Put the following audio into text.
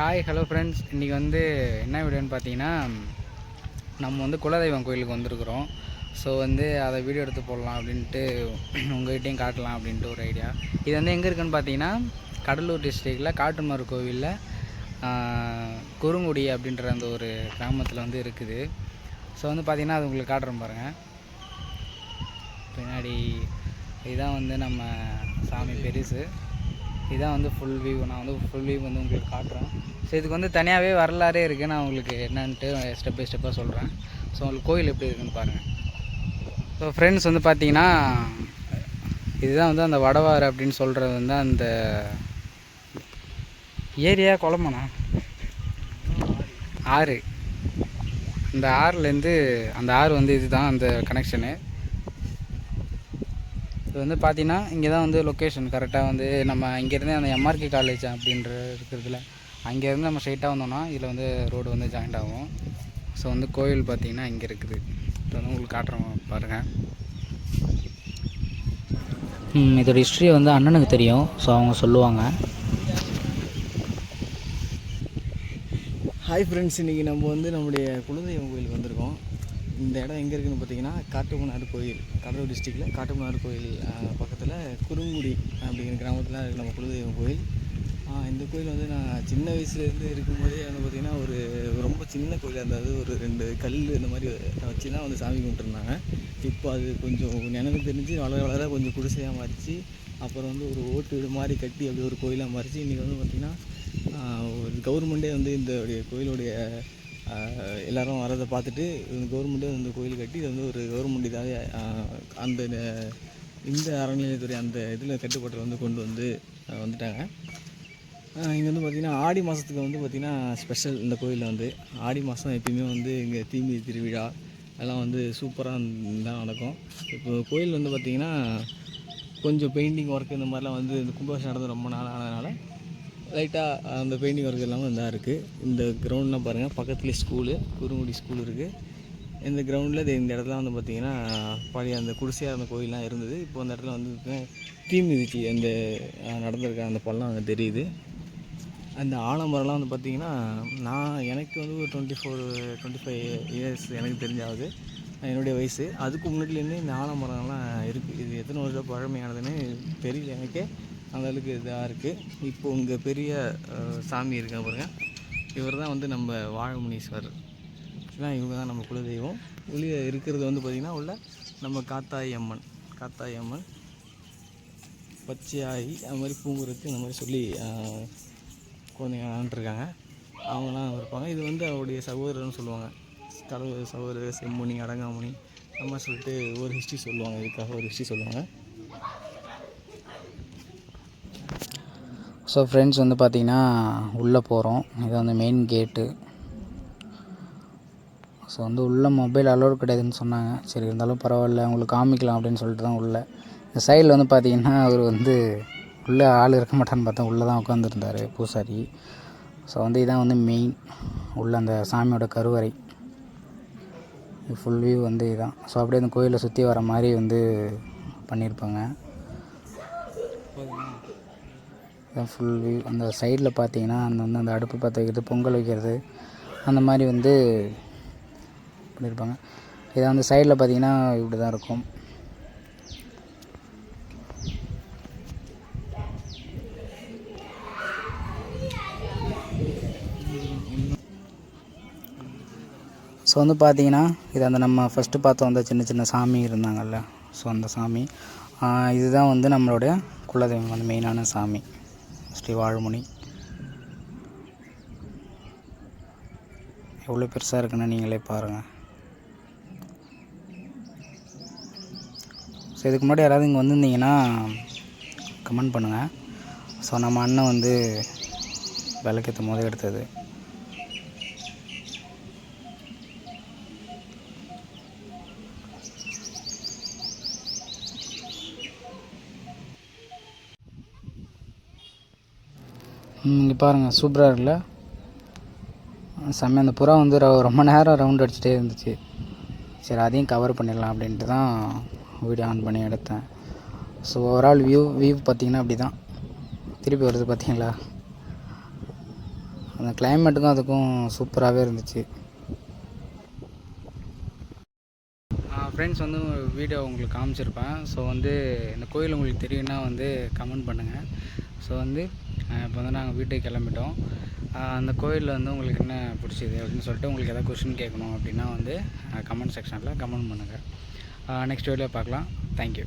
Hi hello friends இன்றைக்கி வந்து என்ன வீடியோன்னு பார்த்தீங்கன்னா நம்ம வந்து குலதெய்வம் கோயிலுக்கு வந்திருக்கிறோம். ஸோ வந்து அதை வீடியோ எடுத்து போடலாம் அப்படின்ட்டு உங்கள்கிட்டையும் காட்டலாம் அப்படின்ட்டு ஒரு ஐடியா இது வந்து எங்கே இருக்குன்னு பார்த்தீங்கன்னா கடலூர் டிஸ்ட்ரிக்டில் காட்டுமர் கோவிலில் குறுங்குடி அப்படின்ற அந்த ஒரு கிராமத்தில் வந்து இருக்குது. ஸோ வந்து பார்த்திங்கன்னா அது உங்களுக்கு காட்டுறேன் பாருங்கள் பின்னாடி இதுதான் வந்து நம்ம சாமி பெருசு. இதுதான் வந்து ஃபுல் வியூ நான் வந்து ஃபுல் வியூ வந்து உங்களுக்கு காட்டுறேன். ஸோ இதுக்கு வந்து தனியாகவே வரலாறே இருக்குது நான் உங்களுக்கு என்னன்ட்டு ஸ்டெப் பை ஸ்டெப்பாக சொல்கிறேன் ஸோ உங்களுக்கு கோயில் எப்படி இருக்குன்னு பாருங்கள் ஸோ ஃப்ரெண்ட்ஸ் வந்து பார்த்தீங்கன்னா இதுதான் வந்து அந்த வடவாறு அப்படின்னு சொல்கிறது வந்து அந்த ஏரியா குளமண்ணா. ஆறு. இந்த ஆறுலேருந்து அந்த ஆறு வந்து இதுதான் அந்த கனெக்ஷனு இது வந்து பார்த்தீங்கன்னா இங்கே தான் வந்து லொக்கேஷன் கரெக்டாக வந்து நம்ம இங்கேருந்து அந்த எம்ஆர்கே காலேஜ் அப்படின்ற இருக்கிறதுல அங்கேருந்து நம்ம ஸ்ட்ரைட்டாக வந்தோம்னா இதில் வந்து ரோடு வந்து ஜாயிண்ட் ஆகும். ஸோ வந்து கோயில் பார்த்தீங்கன்னா இங்கே இருக்குது. இப்போ வந்து உங்களுக்கு காட்டுறோம் பாருங்கள் இதோட ஹிஸ்ட்ரி வந்து அண்ணனுக்கு தெரியும். ஸோ அவங்க சொல்லுவாங்க. ஹாய் ஃப்ரெண்ட்ஸ் இன்றைக்கி நம்ம வந்து நம்முடைய குலதெய்வம் கோயிலுக்கு வந்திருக்கோம். இந்த இடம் எங்கே இருக்குதுன்னு பார்த்தீங்கன்னா காட்டுமன்னார் கோயில். கடலூர் டிஸ்ட்ரிக்டில் காட்டுமன்னார் கோயில் பக்கத்தில் குறுங்குடி அப்படிங்கிற கிராமத்தில் இருக்குது நம்ம குலதெய்வம் கோயில். இந்த கோயில் வந்து நான் சின்ன வயசுலேருந்து இருக்கும்போதே வந்து பார்த்திங்கன்னா ஒரு ரொம்ப சின்ன கோயிலாக இருந்தது ஒரு ரெண்டு கல் இந்த மாதிரி வச்சு தான் வந்து சாமி கும்பிட்டுருந்தாங்க. இப்போ அது கொஞ்சம் நினைவு தெரிஞ்சு வளர வளர கொஞ்சம் குடிசையாக மாறிச்சு. அப்புறம் வந்து ஒரு ஓட்டு வீடு மாதிரி கட்டி அப்படி ஒரு கோயிலாக மாறிச்சு. இன்றைக்கி வந்து பார்த்திங்கன்னா ஒரு கவர்மெண்ட்டே வந்து இந்த கோயிலுடைய எல்லாரும் வரதை பார்த்துட்டு இந்த கவர்மெண்ட்டே கோயில் கட்டி இது வந்து ஒரு கவர்மெண்ட் இதாகவே அந்த இந்த அறநிலையத்துறை அந்த இதில் கட்டுப்பாட்டை வந்து கொண்டு வந்து வந்துட்டாங்க. இங்கே வந்து பார்த்திங்கன்னா ஆடி மாதத்துக்கு வந்து பார்த்திங்கன்னா ஸ்பெஷல் இந்த கோயிலில் வந்து ஆடி மாதம் எப்பயுமே வந்து இங்கே தீமிதி திருவிழா அதெல்லாம் வந்து சூப்பராக தான் நடக்கும். இப்போ கோயில் வந்து பார்த்திங்கன்னா கொஞ்சம் பெயிண்டிங் ஒர்க் இந்த மாதிரிலாம் வந்து இந்த கும்பகோஷம் நடந்து ரொம்ப நாள் ஆனதுனால லைட்டாக அந்த பெயிண்டிங் ஒர்க் இல்லாமல் இதாக இருக்குது இந்த கிரவுண்ட்லாம் பாருங்கள் பக்கத்துலேயே ஸ்கூலு குறுங்குடி ஸ்கூல் இருக்குது இந்த கிரவுண்டில் இந்த இடத்துல வந்து பார்த்திங்கன்னா பழைய அந்த குடிசையாக இருந்த கோயிலெலாம் இருந்தது. இப்போ அந்த இடத்துல வந்து தீ மிதிச்சு அந்த நடந்திருக்க அந்த பள்ளம் அங்கே தெரியுது. அந்த ஆலமரம்லாம் வந்து பார்த்திங்கன்னா நான் எனக்கு வந்து ஒரு twenty four twenty five years எனக்கு தெரிஞ்சாவது என்னுடைய வயசு. அதுக்கு முன்னாடிலேருந்து இந்த ஆலமரம்லாம் இருக்குது இது எத்தனை வருஷம் பழமையானதுன்னு தெரியல எனக்கே. அந்தளவுக்கு இதாக இருக்குது இப்போ இங்கே பெரிய சாமி இருக்கா பாருங்க. இவர் தான் வந்து நம்ம வாழமுனீஸ்வரர் ஏன்னா இவங்க தான் நம்ம குலதெய்வம். வெளியே இருக்கிறது வந்து பார்த்திங்கன்னா உள்ள நம்ம காத்தாயி அம்மன். காத்தாயி அம்மன் பச்சையாயி அது மாதிரி பூங்குறத்து இந்த மாதிரி சொல்லி ஆஹ், குழந்தைங்க விளாண்டுருக்காங்க அவங்களாம் இருப்பாங்க. இது வந்து அவருடைய சகோதரர்னு சொல்லுவாங்க. கடவுள் சகோதரர் செம்முனி அடங்காமுனி அந்த மாதிரி சொல்லிட்டு ஒரு ஹிஸ்ட்ரி சொல்லுவாங்க. இதுக்காக ஒரு ஹிஸ்ட்ரி சொல்லுவாங்க. ஸோ ஃப்ரெண்ட்ஸ் வந்து பார்த்திங்கன்னா உள்ளே போகிறோம் இது வந்து மெயின் கேட்டு ஸோ வந்து உள்ளே மொபைல் அலோடு கிடையாதுன்னு சொன்னாங்க. சரி இருந்தாலும் பரவாயில்ல உங்களுக்கு காமிக்கலாம் அப்படின்னு சொல்லிட்டு தான் உள்ளே. இந்த சைடில் வந்து பார்த்திங்கன்னா அவர் வந்து உள்ளே ஆள் இருக்க மாட்டான்னு பார்த்தா உள்ளே தான் உட்காந்துருந்தார் பூசாரி. ஸோ வந்து இதான் வந்து மெயின் உள்ள அந்த சாமியோட கருவறை. ஃபுல் வியூ வந்து இதுதான் ஸோ அப்படியே அந்த கோயிலை சுற்றி வர மாதிரி வந்து பண்ணியிருப்பாங்க இதான் ஃபுல் வியூ அந்த சைடில் பார்த்தீங்கன்னா அந்த வந்து அந்த அடுப்பு பற்ற வைக்கிறது பொங்கல் வைக்கிறது அந்த மாதிரி வந்து பண்ணியிருப்பாங்க இதை அந்த சைடில் பார்த்தீங்கன்னா இப்படி தான் இருக்கும். ஸோ வந்து பார்த்தீங்கன்னா இது அந்த நம்ம ஃபஸ்ட்டு பார்த்தோம் அந்த சின்ன சின்ன சாமி இருந்தாங்கல்ல. ஸோ அந்த சாமி இதுதான் வந்து நம்மளுடைய குலதெய்வம் வந்து மெயினான சாமி. ஸ்ரீ வாழுமுனி எவ்வளோ பெருசாக இருக்குன்னு நீங்களே பாருங்கள் ஸோ இதுக்கு முன்னாடி யாராவது இங்கே வந்திருந்தீங்கன்னா கமெண்ட் பண்ணுங்கள் ஸோ நம்ம அண்ணன் வந்து விளக்கேற்றும் போது எடுத்தது. இங்கே பாருங்கள் சூப்பராக இருக்குல்ல? செம்ம அந்த புறா வந்து ரொம்ப நேரம் ரவுண்ட் அடிச்சுட்டே இருந்துச்சு. சரி அதையும் கவர் பண்ணிடலாம் அப்படின்ட்டு தான் வீடியோ ஆன் பண்ணி எடுத்தேன். ஸோ ஓவரால் வியூ வியூ பார்த்தீங்கன்னா அப்படி தான் திருப்பி வருது பார்த்தீங்களா? அந்த கிளைமேட்டுக்கும் அதுக்கும் சூப்பராகவே இருந்துச்சு. ஃப்ரெண்ட்ஸ் வந்து வீடியோ உங்களுக்கு காமிச்சிருப்பேன். ஸோ வந்து இந்த கோயில் உங்களுக்கு தெரியும்னா வந்து கமெண்ட் பண்ணுங்கள் ஸோ வந்து இப்போ வந்து நாங்கள் வீட்டுக்கு கிளம்பிட்டோம். அந்த கோயிலில் வந்து உங்களுக்கு என்ன பிடிச்சிது அப்படின்னு சொல்லிட்டு உங்களுக்கு எதாவது கொஷின் கேட்கணும் அப்படின்னா வந்து கமெண்ட் செக்ஷனில் கமெண்ட் பண்ணுங்கள் நெக்ஸ்ட் வீடியோ பார்க்கலாம். தேங்க்யூ